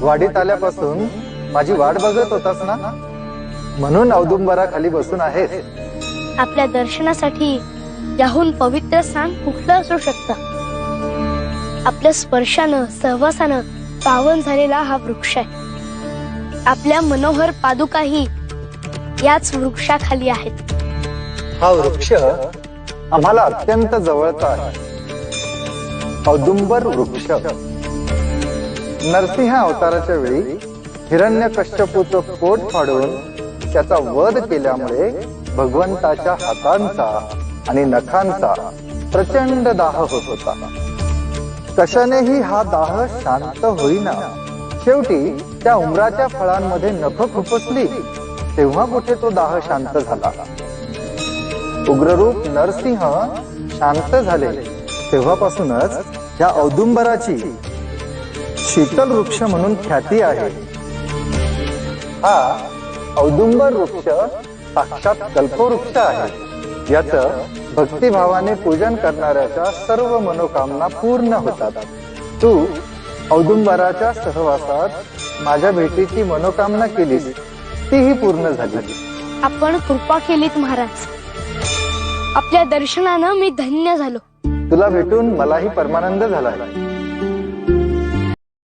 वाडीत आल्यापासून माझी वाट बघत होतास ना? म्हणून औदुंबरा खाली बसून आहेस. आपल्या दर्शनासाठी याहून पवित्र स्थान कुठलं असू शकतं? आपल्या स्पर्शानं सहवासानं पावन झालेला हा वृक्ष आहे. आपल्या मनोहर पादुकाही याच वृक्षाखाली आहेत. हा वृक्ष आम्हाला अत्यंत जवळचा आहे. औदुंबर वृक्ष. नरसिंह अवताराच्या वेळी हिरण्य कश्यपूचं पोट फाडून त्याचा वध केल्यामुळे भगवंताच्या हातांचा आणि नखांचा प्रचंड दाह होत होता. कशानेही हा दाह शांत होईना. शेवटी त्या उमराच्या फळांमध्ये नख खुपसली. तेव्हा कुठे तो दाह शांत झाला? उग्ररूप नरसिंह शांत झाले. तेव्हापासूनच या औदुंबराची शीतल वृक्ष म्हणून ख्याती आहे. हा औदुंबर वृक्ष साक्षात कल्पवृक्ष आहे. याच भक्तिभावाने पूजन करणाऱ्याच्या सर्व मनोकामना पूर्ण होतात. तू औदुंबराच्या सहवासात माझ्या भेटीची मनोकामना केलीस. तीही पूर्ण झाली. आपण कृपा केलीत महाराज. आपल्या दर्शनानं मी धन्य झालो. तुला भेटून मलाही परमानंद झाला.